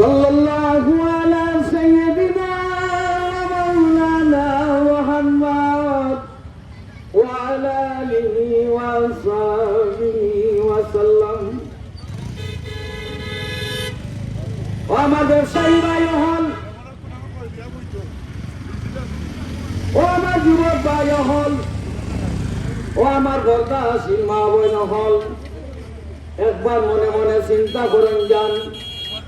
صلى الله على سيدنا مولانا محمد وعلى آله وصحبه وسلم ও আমাদের সেই ভাই হল ও আমার যুবক ভাই হল ও আমার গলদা আসিল মা বোন হল একবার মনে মনে চিন্তা করেন যান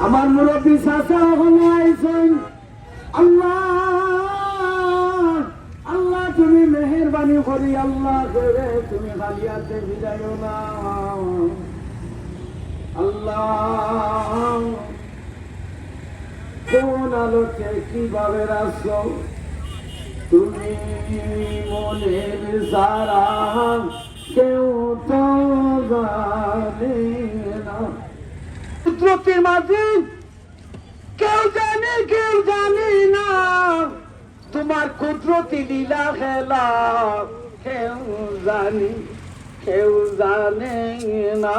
আমার মুরব্বী চাচা হলো আইসই আল্লাহ আল্লাহ, তুমি মেহেরবানি করি, আল্লাহ করে তুমি হালিয়াতে বিদায় না আল্লাহ, কোন আলোকে কীভাবে তুমি মনের সারা কেউ তো কুদরতের মাঝে। কেউ জানে, কেউ জানি না। তোমার কুদরতি লীলা খেলা। কেউ জানি, কেউ জানে না।